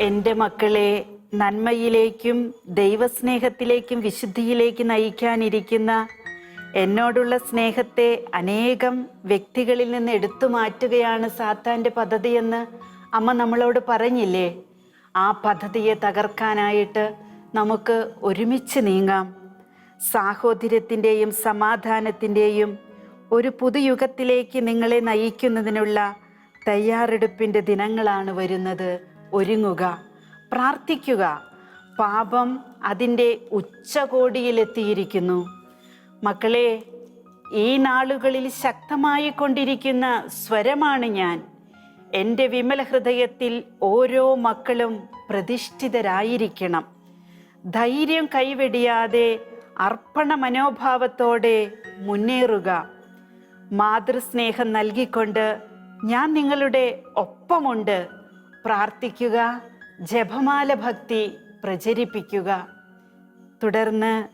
എന്റെ മക്കളെ നന്മയിലേക്കും ദൈവസ്നേഹത്തിലേക്കും വിശുദ്ധിയിലേക്ക് നയിക്കാനിരിക്കുന്ന എന്നോടുള്ള സ്നേഹത്തെ അനേകം വ്യക്തികളിൽ നിന്ന് എടുത്തു മാറ്റുകയാണ് സാത്താന്റെ പദ്ധതിയെന്ന് അമ്മ നമ്മളോട് പറഞ്ഞില്ലേ? ആ പദ്ധതിയെ തകർക്കാനായിട്ട് നമുക്ക് ഒരുമിച്ച് നീങ്ങാം. സാഹോദര്യത്തിന്റെയും സമാധാനത്തിന്റെയും ഒരു പുതുയുഗത്തിലേക്ക് നിങ്ങളെ നയിക്കുന്നതിനുള്ള തയ്യാറെടുപ്പിന്റെ ദിനങ്ങളാണ് വരുന്നത്. ഒരുങ്ങുക പ്രാർത്ഥിക്കുക. പാപം അതിന്റെ ഉച്ചകോടിയിലെത്തിയിരിക്കുന്നു. മക്കളെ ഈ നാളുകളിൽ ശക്തമായി കൊണ്ടിരിക്കുന്ന സ്വരമാണ് ഞാൻ. എന്റെ വിമല ഹൃദയത്തിൽ ഓരോ മക്കളും പ്രതിഷ്ഠിതരായിരിക്കണം. ധൈര്യം കൈവെടിയാതെ അർപ്പണ മനോഭാവത്തോടെ മുന്നേറുക. മാതൃസ്നേഹം നൽകിക്കൊണ്ട് ഞാൻ നിങ്ങളുടെ ഒപ്പമുണ്ട്. പ്രാർത്ഥിക്കുക ജപമാല ഭക്തി പ്രചരിപ്പിക്കുക. തുടർന്ന്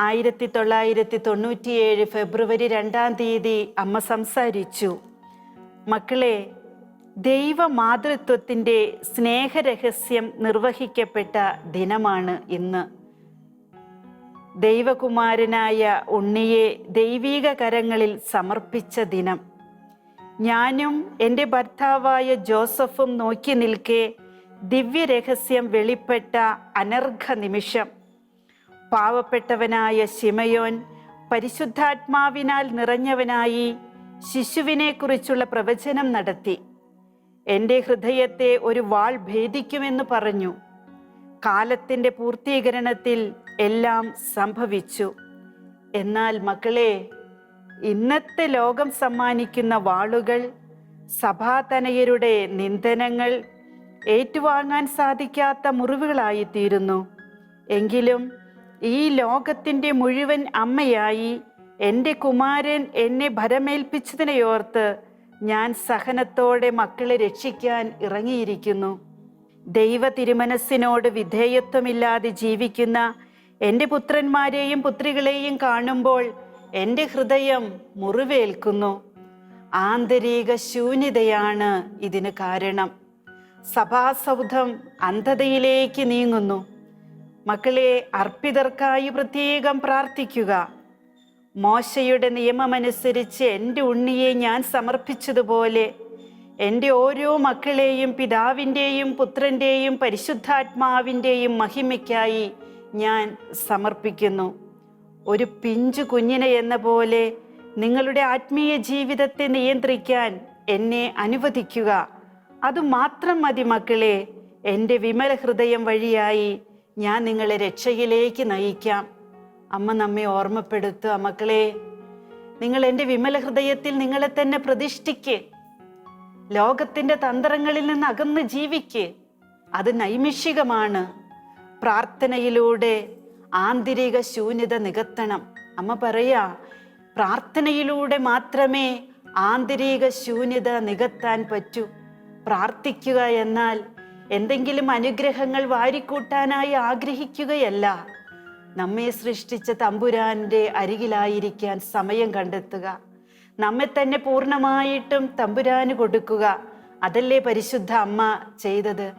ആയിരത്തി തൊള്ളായിരത്തി തൊണ്ണൂറ്റിയേഴ് ഫെബ്രുവരി രണ്ടാം തീയതി അമ്മ സംസാരിച്ചു. മക്കളെ ദൈവമാതൃത്വത്തിന്റെ സ്നേഹരഹസ്യം നിർവഹിക്കപ്പെട്ട ദിനമാണ് ഇന്ന്. ദൈവകുമാരനായ ഉണ്ണിയെ ദൈവീക കരങ്ങളിൽ സമർപ്പിച്ച ദിനം. ഞാനും എന്റെ ഭർത്താവായ ജോസഫും നോക്കി നിൽക്കെ ദിവ്യരഹസ്യം വെളിപ്പെട്ട അനർഘ നിമിഷം. പാവപ്പെട്ടവനായ ശിമയോൻ പരിശുദ്ധാത്മാവിനാൽ നിറഞ്ഞവനായി ശിശുവിനെക്കുറിച്ചുള്ള പ്രവചനം നടത്തി. എന്റെ ഹൃദയത്തെ ഒരു വാൾ ഭേദിക്കുമെന്ന് പറഞ്ഞു. കാലത്തിന്റെ പൂർത്തീകരണത്തിൽ എല്ലാം സംഭവിച്ചു. എന്നാൽ മക്കളെ ഇന്നത്തെ ലോകം സമ്മാനിക്കുന്ന വാളുകൾ സഭാതനയരുടെ നിന്ദനങ്ങൾ ഏറ്റുവാങ്ങാൻ സാധിക്കാത്ത മുറിവുകളായിത്തീരുന്നു. എങ്കിലും ഈ ലോകത്തിന്റെ മുഴുവൻ അമ്മയായി എന്റെ കുമാരൻ എന്നെ ഭരമേൽപ്പിച്ചതിനെയോർത്ത് ഞാൻ സഹനത്തോടെ മക്കളെ രക്ഷിക്കാൻ ഇറങ്ങിയിരിക്കുന്നു. ദൈവ തിരുമനസ്സിനോട് വിധേയത്വമില്ലാതെ ജീവിക്കുന്ന എന്റെ പുത്രന്മാരെയും പുത്രികളെയും കാണുമ്പോൾ എന്റെ ഹൃദയം മുറിവേൽക്കുന്നു. ആന്തരിക ശൂന്യതയാണ് ഇതിന് കാരണം. സഭാസൗധം അന്ധതയിലേക്ക് നീങ്ങുന്നു. മക്കളെ അർപ്പിതർക്കായി പ്രത്യേകം പ്രാർത്ഥിക്കുക. മോശയുടെ നിയമമനുസരിച്ച് എന്റെ ഉണ്ണിയെ ഞാൻ സമർപ്പിച്ചതുപോലെ എന്റെ ഓരോ മക്കളെയും പിതാവിന്റെയും പുത്രന്റെയും പരിശുദ്ധാത്മാവിന്റെയും മഹിമയ്ക്കായി ഞാൻ സമർപ്പിക്കുന്നു. ഒരു പിഞ്ചു കുഞ്ഞിനെ എന്ന പോലെ നിങ്ങളുടെ ആത്മീയ ജീവിതത്തെ നിയന്ത്രിക്കാൻ എന്നെ അനുവദിക്കുക. അതുമാത്രം മതി മക്കളെ. എന്റെ വിമല ഹൃദയം വഴിയായി ഞാൻ നിങ്ങളെ രക്ഷയിലേക്ക് നയിക്കാം. അമ്മ നമ്മെ ഓർമ്മപ്പെടുത്തുക മക്കളെ. നിങ്ങൾ എന്റെ വിമല ഹൃദയത്തിൽ നിങ്ങളെ തന്നെ പ്രതിഷ്ഠിക്ക്. ലോകത്തിന്റെ തന്ത്രങ്ങളിൽ നിന്ന് അകന്ന് ജീവിക്ക്. അത് നൈമിഷികമാണ്. പ്രാർത്ഥനയിലൂടെ ആന്തരിക ശൂന്യത നികത്തണം. അമ്മ പറയാ പ്രാർത്ഥനയിലൂടെ മാത്രമേ ആന്തരിക ശൂന്യത നികത്താൻ പറ്റൂ. പ്രാർത്ഥിക്കുക എന്നാൽ എന്തെങ്കിലും അനുഗ്രഹങ്ങൾ വാരിക്കൂട്ടാനായി ആഗ്രഹിക്കുകയല്ല. നമ്മെ സൃഷ്ടിച്ച തമ്പുരാന്റെ അരികിലായിരിക്കാൻ സമയം കണ്ടെത്തുക. നമ്മെ തന്നെ പൂർണമായിട്ടും തമ്പുരാന് കൊടുക്കുക. അതല്ലേ പരിശുദ്ധ അമ്മ ചെയ്തത്.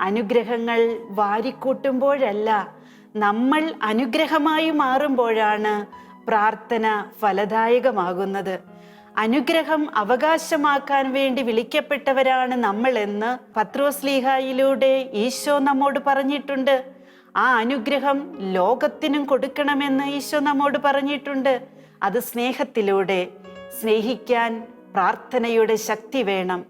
അനുഗ്രഹങ്ങൾ വാരിക്കൂട്ടുമ്പോഴല്ല നമ്മൾ അനുഗ്രഹമായി മാറുമ്പോഴാണ് പ്രാർത്ഥന ഫലദായകമാകുന്നത്. അനുഗ്രഹം അവകാശമാക്കാൻ വേണ്ടി വിളിക്കപ്പെട്ടവരാണ് നമ്മൾ എന്ന് പത്രോസ്ലീഹായിലൂടെ ഈശോ നമ്മോട് പറഞ്ഞിട്ടുണ്ട്. ആ അനുഗ്രഹം ലോകത്തിനും കൊടുക്കണമെന്ന് ഈശോ നമ്മോട് പറഞ്ഞിട്ടുണ്ട്. അത് സ്നേഹത്തിലൂടെ സ്നേഹിക്കാൻ പ്രാർത്ഥനയുടെ ശക്തി വേണം.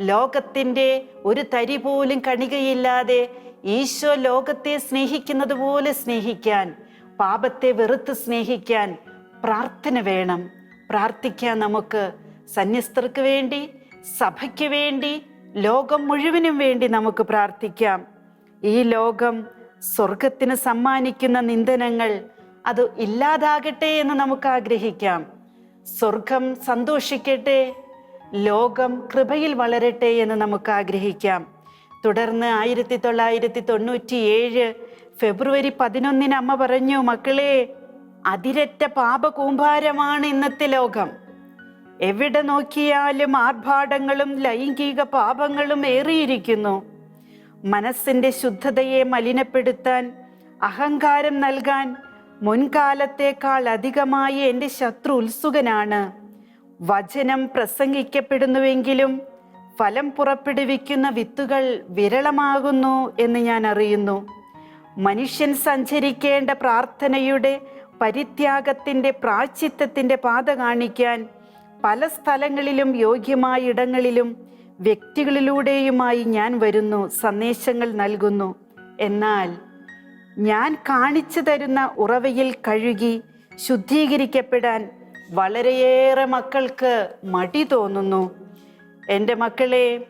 ലോകത്തിന്റെ ഒരു തരി പോലും കണികയില്ലാതെ ഈശോ ലോകത്തെ സ്നേഹിക്കുന്നത് പോലെ സ്നേഹിക്കാൻ പാപത്തെ വെറുത്ത് സ്നേഹിക്കാൻ പ്രാർത്ഥന വേണം. പ്രാർത്ഥിക്കാൻ നമുക്ക് സന്യസ്തർക്ക് വേണ്ടി സഭയ്ക്ക് വേണ്ടി ലോകം മുഴുവനും വേണ്ടി നമുക്ക് പ്രാർത്ഥിക്കാം. ഈ ലോകം സ്വർഗത്തിന് സമ്മാനിക്കുന്ന നിന്ദനങ്ങൾ അത് ഇല്ലാതാകട്ടെ എന്ന് നമുക്ക് ആഗ്രഹിക്കാം. സ്വർഗം സന്തോഷിക്കട്ടെ ലോകം കൃപയിൽ വളരട്ടെ എന്ന് നമുക്ക് ആഗ്രഹിക്കാം. തുടർന്ന് ആയിരത്തി തൊള്ളായിരത്തി തൊണ്ണൂറ്റി ഏഴ് ഫെബ്രുവരി പതിനൊന്നിന് അമ്മ പറഞ്ഞു മക്കളെ അതിരറ്റ പാപകൂമ്പാരമാണ് ഇന്നത്തെ ലോകം. എവിടെ നോക്കിയാലും ആർഭാടങ്ങളും ലൈംഗിക പാപങ്ങളും ഏറിയിരിക്കുന്നു. മനസ്സിന്റെ ശുദ്ധതയെ മലിനപ്പെടുത്താൻ അഹങ്കാരം നൽകാൻ മുൻകാലത്തേക്കാൾ അധികമായി എന്റെ ശത്രു ഉത്സുകനാണ്. വചനം പ്രസംഗിക്കപ്പെടുന്നുവെങ്കിലും ഫലം പുറപ്പെടുവിക്കുന്ന വിത്തുകൾ വിരളമാകുന്നു എന്ന് ഞാൻ അറിയുന്നു. മനുഷ്യൻ സഞ്ചരിക്കേണ്ട പ്രാർത്ഥനയുടെ പരിത്യാഗത്തിന്റെ പ്രാചിത്വത്തിന്റെ പാത കാണിക്കാൻ പല സ്ഥലങ്ങളിലും യോഗ്യമായ ഇടങ്ങളിലും വ്യക്തികളിലൂടെയുമായി ഞാൻ വരുന്നു സന്ദേശങ്ങൾ നൽകുന്നു. എന്നാൽ ഞാൻ കാണിച്ചു തരുന്ന ഉറവയിൽ കഴുകി ശുദ്ധീകരിക്കപ്പെടാൻ വളരെയേറെ മക്കൾക്ക് മടി തോന്നുന്നു. എന്റെ മക്കളെ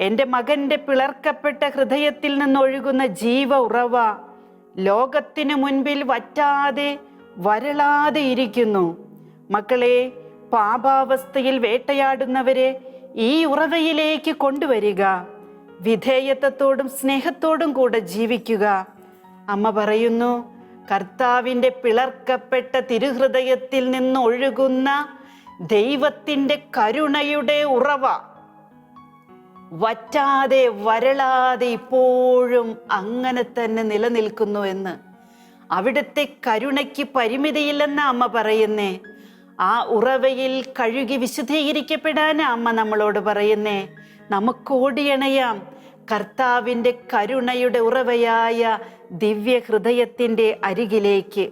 എന്റെ മകന്റെ പിളർക്കപ്പെട്ട ഹൃദയത്തിൽ നിന്നൊഴുകുന്ന ജീവ ഉറവ ലോകത്തിനു മുൻപിൽ വറ്റാതെ വരളാതെ ഇരിക്കുന്നു. മക്കളെ പാപാവസ്ഥയിൽ വേട്ടയാടുന്നവരെ ഈ ഉറവയിലേക്ക് കൊണ്ടുവരിക. വിധേയത്വത്തോടും സ്നേഹത്തോടും കൂടെ ജീവിക്കുക. അമ്മ പറയുന്നു കർത്താവിന്റെ പിളർക്കപ്പെട്ട തിരുഹൃദയത്തിൽ നിന്ന് ഒഴുകുന്ന ദൈവത്തിന്റെ കരുണയുടെ ഉറവ. വറ്റാതെ വരളാതെ ഇപ്പോഴും അങ്ങനെ തന്നെ നിലനിൽക്കുന്നു എന്ന്. അവിടുത്തെ കരുണയ്ക്ക് പരിമിതിയില്ലെന്ന അമ്മ പറയുന്നേ. ആ ഉറവയിൽ കഴുകി വിശുദ്ധീകരിക്കപ്പെടാൻ അമ്മ നമ്മളോട് പറയുന്നേ. നമുക്ക് ഓടിയണയാം. കർത്താവിന്റെ കരുണയുടെ ഉറവയായ ദിവ്യ ഹൃദയത്തിന്റെ അരികിലേക്ക്.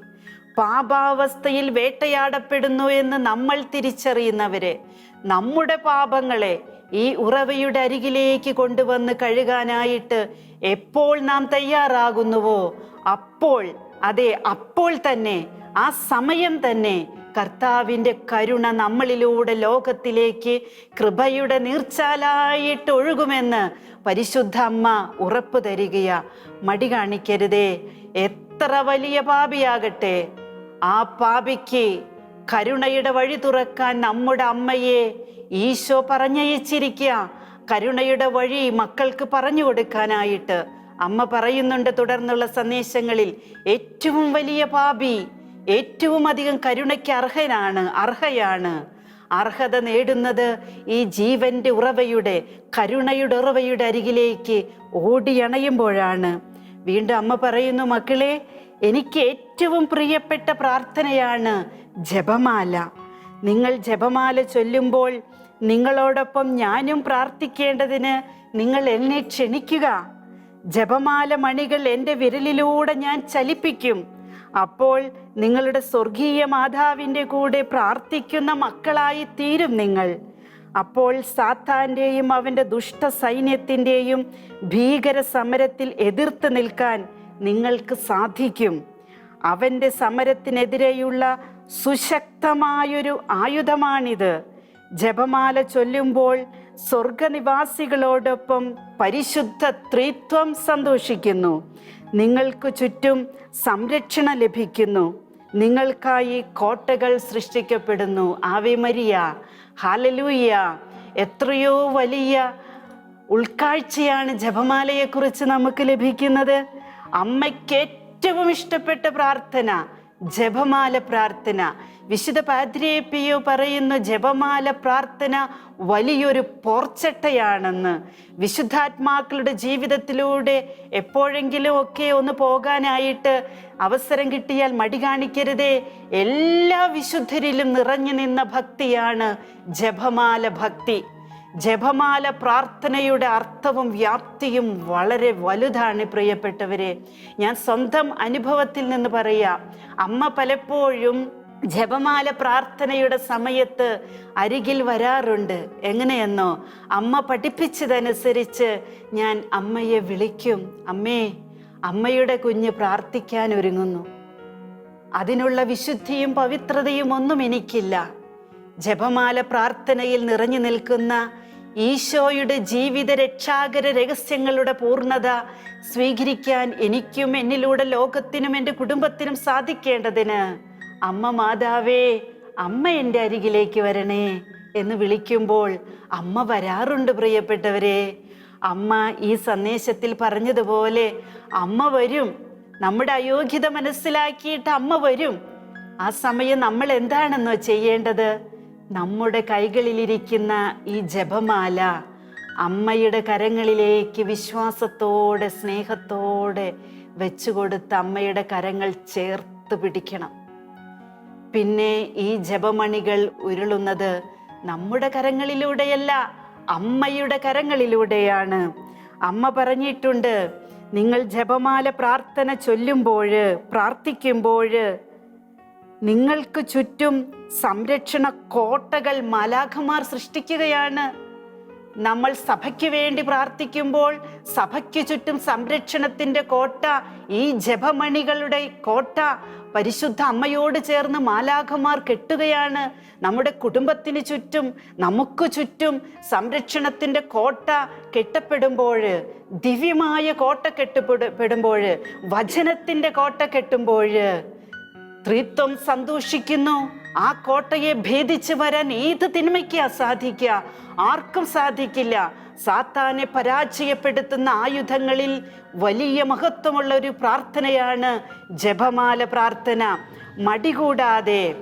പാപാവസ്ഥയിൽ വേട്ടയാടപ്പെടുന്നു എന്ന് നമ്മൾ തിരിച്ചറിയുന്നവരെ. നമ്മുടെ പാപങ്ങളെ ഈ ഉറവയുടെ അരികിലേക്ക് കൊണ്ടുവന്ന് കഴുകാനായിട്ട് എപ്പോൾ നാം തയ്യാറാകുന്നുവോ അപ്പോൾ അതെ അപ്പോൾ തന്നെ ആ സമയം തന്നെ കർത്താവിന്റെ കരുണ നമ്മളിലൂടെ ലോകത്തിലേക്ക് കൃപയുടെ നീർച്ചാലായിട്ട് ഒഴുകുമെന്ന് പരിശുദ്ധ അമ്മ ഉറപ്പ് തരികയാ. മടി കാണിക്കരുതേ. എത്ര വലിയ പാപിയാകട്ടെ. ആ പാപിക്ക് കരുണയുടെ വഴി തുറക്കാൻ നമ്മുടെ അമ്മയെ ഈശോ പറഞ്ഞയച്ചിരിക്കുക കരുണയുടെ വഴി മക്കൾക്ക് പറഞ്ഞു കൊടുക്കാനായിട്ട് അമ്മ പറയുന്നുണ്ട് തുടർന്നുള്ള സന്ദേശങ്ങളിൽ ഏറ്റവും വലിയ പാപി ഏറ്റവും അധികം കരുണയ്ക്ക് അർഹനാണ് അർഹയാണ്. അർഹത നേടുന്നത് ഈ ജീവന്റെ ഉറവയുടെ കരുണയുടെ ഉറവയുടെ അരികിലേക്ക് ഓടിയണയുമ്പോഴാണ്. വീണ്ടും അമ്മ പറയുന്നു മക്കളെ എനിക്ക് ഏറ്റവും പ്രിയപ്പെട്ട പ്രാർത്ഥനയാണ് ജപമാല. നിങ്ങൾ ജപമാല ചൊല്ലുമ്പോൾ നിങ്ങളോടൊപ്പം ഞാനും പ്രാർത്ഥിക്കേണ്ടതിന് നിങ്ങൾ എന്നെ ക്ഷണിക്കുക. ജപമാല മണികൾ എന്റെ വിരലിലൂടെ ഞാൻ ചലിപ്പിക്കും. അപ്പോൾ നിങ്ങളുടെ സ്വർഗീയ മാതാവിന്റെ കൂടെ പ്രാർത്ഥിക്കുന്ന മക്കളായി തീരും നിങ്ങൾ. അപ്പോൾ സാത്താന്റെയും അവന്റെ ദുഷ്ട സൈന്യത്തിന്റെയും ഭീകര സമരത്തിൽ എതിർത്ത് നിൽക്കാൻ നിങ്ങൾക്ക് സാധിക്കും. അവന്റെ സമരത്തിനെതിരെയുള്ള സുശക്തമായൊരു ആയുധമാണിത്. ജപമാല ചൊല്ലുമ്പോൾ സ്വർഗനിവാസികളോടൊപ്പം പരിശുദ്ധ ത്രിത്വം സന്തോഷിക്കുന്നു. നിങ്ങൾക്ക് ചുറ്റും സംരക്ഷണ ലഭിക്കുന്നു. നിങ്ങൾക്കായി കോട്ടകൾ സൃഷ്ടിക്കപ്പെടുന്നു. ആവിമരിയ ഹാലലൂയ. എത്രയോ വലിയ ഉൾക്കാഴ്ചയാണ് ജപമാലയെക്കുറിച്ച് നമുക്ക് ലഭിക്കുന്നത്. അമ്മയ്ക്ക് ഏറ്റവും ഇഷ്ടപ്പെട്ട പ്രാർത്ഥന ജപമാല പ്രാർത്ഥന. വിശുദ്ധ പാദ്രിയേപ്പിയോ പറയുന്നു ജപമാല പ്രാർത്ഥന വലിയൊരു പോർച്ചട്ടയാണെന്ന് വിശുദ്ധാത്മാക്കളുടെ ജീവിതത്തിലൂടെ എപ്പോഴെങ്കിലും ഒക്കെ ഒന്ന് പോകാനായിട്ട് അവസരം കിട്ടിയാൽ മടി കാണിക്കരുതേ. എല്ലാ വിശുദ്ധരിലും നിറഞ്ഞു നിന്ന ഭക്തിയാണ് ജപമാല ഭക്തി. ജപമാല പ്രാർത്ഥനയുടെ അർത്ഥവും വ്യാപ്തിയും വളരെ വലുതാണ് പ്രിയപ്പെട്ടവരെ. ഞാൻ സ്വന്തം അനുഭവത്തിൽ നിന്ന് പറയാം. അമ്മ പലപ്പോഴും ജപമാല പ്രാർത്ഥനയുടെ സമയത്ത് അരികിൽ വരാറുണ്ട്. എങ്ങനെയെന്നോ? അമ്മ പഠിപ്പിച്ചതനുസരിച്ച് ഞാൻ അമ്മയെ വിളിക്കും. അമ്മേ അമ്മയുടെ കുഞ്ഞ് പ്രാർത്ഥിക്കാൻ ഒരുങ്ങുന്നു. അതിനുള്ള വിശുദ്ധിയും പവിത്രതയും ഒന്നും എനിക്കില്ല. ജപമാല പ്രാർത്ഥനയിൽ നിറഞ്ഞു നിൽക്കുന്ന ഈശോയുടെ ജീവിത രക്ഷാകര രഹസ്യങ്ങളുടെ പൂർണത സ്വീകരിക്കാൻ എനിക്കും എന്നിലൂടെ ലോകത്തിനും എന്റെ കുടുംബത്തിനും സാധിക്കേണ്ടതിന് അമ്മ മാതാവേ അമ്മ എന്റെ അരികിലേക്ക് വരണേ എന്ന് വിളിക്കുമ്പോൾ അമ്മ വരാറുണ്ട് പ്രിയപ്പെട്ടവരെ. അമ്മ ഈ സന്ദേശത്തിൽ പറഞ്ഞതുപോലെ അമ്മ വരും. നമ്മുടെ അയോഗ്യത മനസ്സിലാക്കിയിട്ട് അമ്മ വരും. ആ സമയം നമ്മൾ എന്താണെന്നോ ചെയ്യേണ്ടത്? നമ്മുടെ കൈകളിലിരിക്കുന്ന ഈ ജപമാല അമ്മയുടെ കരങ്ങളിലേക്ക് വിശ്വാസത്തോടെ സ്നേഹത്തോടെ വെച്ചുകൊടുത്ത് അമ്മയുടെ കരങ്ങൾ ചേർത്ത് പിടിക്കണം. പിന്നെ ഈ ജപമണികൾ ഉരുളുന്നത് നമ്മുടെ കരങ്ങളിലൂടെയല്ല അമ്മയുടെ കരങ്ങളിലൂടെയാണ്. അമ്മ പറഞ്ഞിട്ടുണ്ട് നിങ്ങൾ ജപമാല പ്രാർത്ഥന ചൊല്ലുമ്പോൾ പ്രാർത്ഥിക്കുമ്പോൾ നിങ്ങൾക്ക് ചുറ്റും സംരക്ഷണ കോട്ടകൾ മാലാഖമാർ സൃഷ്ടിക്കുകയാണ്. നമ്മൾ സഭയ്ക്ക് വേണ്ടി പ്രാർത്ഥിക്കുമ്പോൾ സഭയ്ക്ക് ചുറ്റും സംരക്ഷണത്തിന്റെ കോട്ട ഈ ജപമണികളുടെ കോട്ട പരിശുദ്ധ അമ്മയോട് ചേർന്ന് മാലാഖമാർ കെട്ടുകയാണ്. നമ്മുടെ കുടുംബത്തിന് ചുറ്റും നമുക്ക് ചുറ്റും സംരക്ഷണത്തിന്റെ കോട്ട കെട്ടപ്പെടുമ്പോൾ ദിവ്യമായ കോട്ട കെട്ടപ്പെടുമ്പോൾ വചനത്തിന്റെ കോട്ട കെട്ടുമ്പോൾ ത്രിത്വം സന്തോഷിക്കുന്നു. ആ കോട്ടയെ ഭേദിച്ച് വരാൻ ഏത് തിന്മയ്ക്കാ സാധിക്കുക? ആർക്കും സാധിക്കില്ല. സാത്താനെ പരാജയപ്പെടുത്തുന്ന ആയുധങ്ങളിൽ വലിയ മഹത്വമുള്ള ഒരു പ്രാർത്ഥനയാണ് ജപമാല പ്രാർത്ഥന. മടികൂടാതെ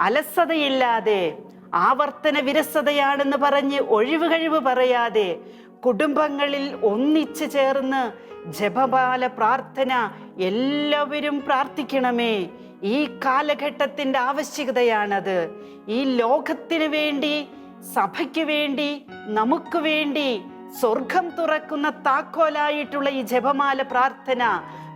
അലസതയില്ലാതെ ആവർത്തന വിരസതയാണെന്ന് പറഞ്ഞ് ഒഴിവ് കഴിവ് പറയാതെ കുടുംബങ്ങളിൽ ഒന്നിച്ചു ചേർന്ന് ജപമാല പ്രാർത്ഥന എല്ലാവരും പ്രാർത്ഥിക്കണമേ. ഈ കാലഘട്ടത്തിന്റെ ആവശ്യകതയാണത്. ഈ ലോകത്തിന് വേണ്ടി സഭയ്ക്ക് വേണ്ടി നമുക്ക് വേണ്ടി സ്വർഗം തുറക്കുന്ന താക്കോലായിട്ടുള്ള ഈ ജപമാല പ്രാർത്ഥന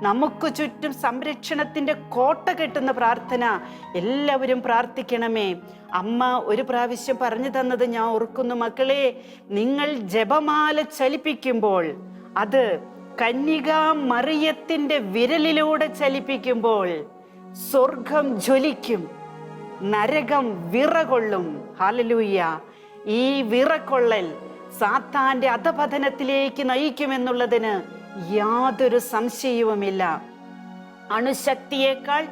നമുക്ക് ചുറ്റും സംരക്ഷണത്തിന്റെ കോട്ട കെട്ടുന്ന പ്രാർത്ഥന എല്ലാവരും പ്രാർത്ഥിക്കണമേ. അമ്മ ഒരു പ്രാവശ്യം പറഞ്ഞു തന്നത് ഞാൻ ഓർക്കുന്നു മക്കളെ നിങ്ങൾ ജപമാല ചലിപ്പിക്കുമ്പോൾ അത് കന്യക മറിയത്തിന്റെ വിരലിലൂടെ ചലിപ്പിക്കുമ്പോൾ സ്വർഗം ജ്വലിക്കും നരകം വിറകൊള്ളും. ഹാലലൂയ്യ ഈ വിറകൊള്ളൽ സാത്താന്റെ അധപതനത്തിലേക്ക് നയിക്കുമെന്നുള്ളതിന് യാതൊരു സംശയവുമില്ല. അണുശക്തിയേക്കാൾ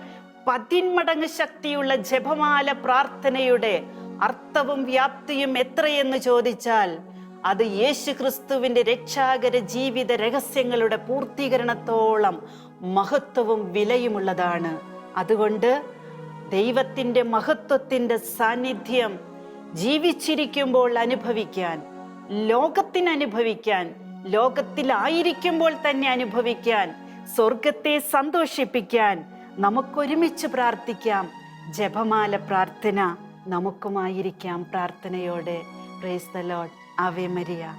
പതിന്മടങ്ങ് ശക്തിയുള്ള ജപമാല പ്രാർത്ഥനയുടെ അർത്ഥവും വ്യാപ്തിയും എത്രയെന്ന് ചോദിച്ചാൽ അത് യേശു ക്രിസ്തുവിന്റെ രക്ഷാകര ജീവിത രഹസ്യങ്ങളുടെ പൂർത്തീകരണത്തോളം മഹത്വവും വിലയുമുള്ളതാണ്. അതുകൊണ്ട് ദൈവത്തിന്റെ മഹത്വത്തിന്റെ സാന്നിധ്യം ജീവിച്ചിരിക്കുമ്പോൾ അനുഭവിക്കാൻ ലോകത്തിന് അനുഭവിക്കാൻ ലോകത്തിലായിരിക്കുമ്പോൾ തന്നെ അനുഭവിക്കാൻ സ്വർഗത്തെ സന്തോഷിപ്പിക്കാൻ നമുക്കൊരുമിച്ച് പ്രാർത്ഥിക്കാം. ജപമാല പ്രാർത്ഥന നമുക്കുമായിരിക്കാം പ്രാർത്ഥനയോടെ. Praise the Lord away Maria.